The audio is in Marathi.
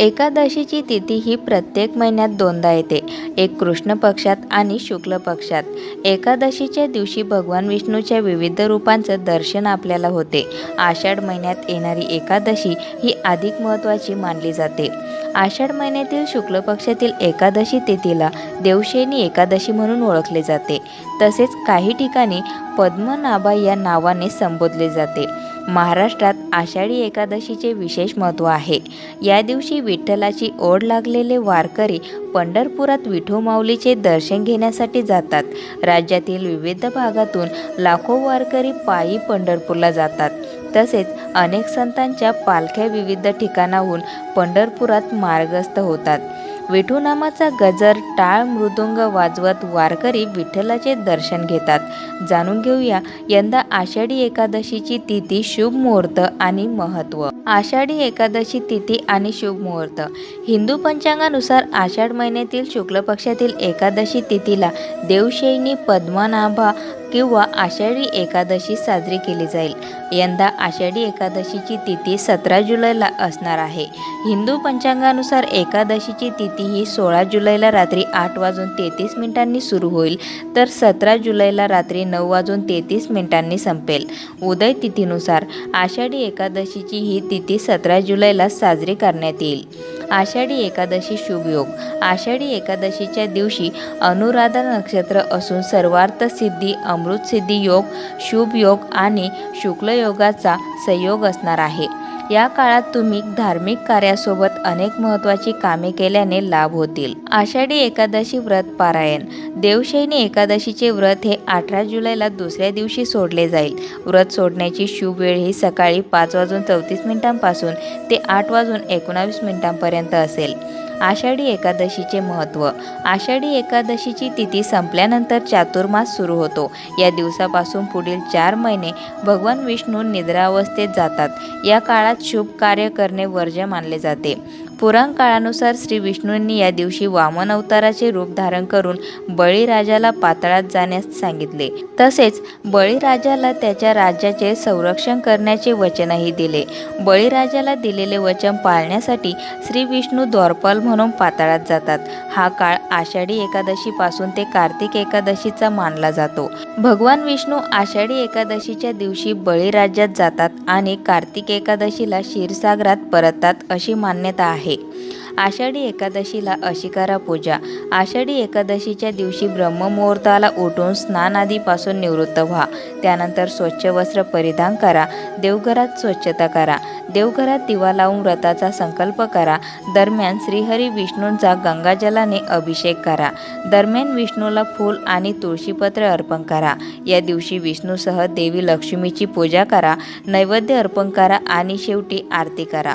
एकादशीची तिथी ही प्रत्येक महिन्यात दोनदा येते. एक कृष्ण पक्षात आणि शुक्ल पक्षात. एकादशीच्या दिवशी भगवान विष्णूच्या विविध रूपांचं दर्शन आपल्याला होते. आषाढ महिन्यात येणारी एकादशी ही अधिक महत्त्वाची मानली जाते. आषाढ महिन्यातील शुक्ल पक्षातील एकादशी तिथीला देवशेनी एकादशी म्हणून ओळखले जाते. तसेच काही ठिकाणी पद्मनाभा या नावाने संबोधले जाते. महाराष्ट्रात आषाढी एकादशीचे विशेष महत्त्व आहे. या दिवशी विठ्ठलाची ओढ लागलेले वारकरी पंढरपुरात विठू माऊलीचे दर्शन घेण्यासाठी जातात. राज्यातील विविध भागातून लाखो वारकरी पायी पंढरपूरला जातात. तसेच अनेक संतांच्या पालख्या विविध ठिकाणाहून पंढरपुरात मार्गस्थ होतात. विठूनामाचा गजर टाळ मृदुंग वाजवत वारकरी विठ्ठलाचे दर्शन घेतात. जाणून घेऊया यंदा आषाढी एकादशीची तिथी शुभ मुहूर्त आणि महत्त्व. आषाढी एकादशी तिथी आणि शुभ मुहूर्त. हिंदू पंचांगानुसार आषाढ महिन्यातील शुक्ल पक्षातील एकादशी तिथीला देवशैनी पद्मनाभा किंवा आषाढी एकादशी साजरी केली जाईल. यंदा आषाढी एकादशीची तिथी सतरा जुलैला असणार आहे. हिंदू पंचांगानुसार एकादशीची तिथी ही सोळा जुलैला रात्री आठ वाजून तेहतीस मिनिटांनी सुरू होईल तर सतरा जुलैला रात्री नऊ वाजून तेहतीस मिनिटांनी संपेल. उदय तिथीनुसार आषाढी एकादशीची ही तिथी सतरा जुलैला साजरी करण्यात येईल. आषाढी एकादशी शुभयोग आषाढी एकादशीच्या दिवशी अनुराधा नक्षत्र असून सर्वार्थ सिद्धी अमृत सिद्धी योग शुभ योग आणि शुक्ल योगाचा संयोग असणार आहे. या काळात तुम्ही धार्मिक कार्यासोबत अनेक महत्त्वाची कामे केल्याने लाभ होतील. आषाढी एकादशी व्रत पारायण. देवशैनी एकादशीचे व्रत हे अठरा जुलैला दुसऱ्या दिवशी सोडले जाईल. व्रत सोडण्याची शुभ वेळ ही सकाळी पाच वाजून चौतीस मिनिटांपासून ते आठ वाजून एकोणावीस मिनिटांपर्यंत असेल. आषाढी एकादशीचे महत्त्व. आषाढी एकादशीची तिथी संपल्यानंतर चातुर्मास सुरू होतो. या दिवसापासून पुढील चार महिने भगवान विष्णू निद्रावस्थेत जातात. या काळात शुभ कार्य करणे वर्ज्य मानले जाते. पुराण काळानुसार श्री विष्णूंनी या दिवशी वामन अवताराचे रूप धारण करून बळीराजाला पातळात जाण्यास सांगितले. तसेच बळीराजाला त्याच्या राज्याचे संरक्षण करण्याचे वचनही दिले. बळीराजाला दिलेले वचन पाळण्यासाठी श्री विष्णू द्वारपाल म्हणून पाताळात जातात. हा काळ आषाढी एकादशीपासून ते कार्तिक एकादशीचा मानला जातो. भगवान विष्णू आषाढी एकादशीच्या दिवशी बळीराज्यात जातात आणि कार्तिक एकादशीला क्षीरसागरात परततात अशी मान्यता आहे. आषाढी एकादशीला अशिकारा पूजा. आषाढी एकादशीच्या दिवशी ब्रह्ममुहूर्ताला उठून स्नानादीपासून निवृत्त व्हा. त्यानंतर स्वच्छ वस्त्र परिधान करा. देवघरात स्वच्छता करा. देवघरात दिवा लावून व्रताचा संकल्प करा. दरम्यान श्रीहरी विष्णूंचा गंगाजलाने अभिषेक करा. दरम्यान विष्णूला फूल आणि तुळशीपत्र अर्पण करा. या दिवशी विष्णूसह देवी लक्ष्मीची पूजा करा. नैवेद्य अर्पण करा आणि शेवटी आरती करा.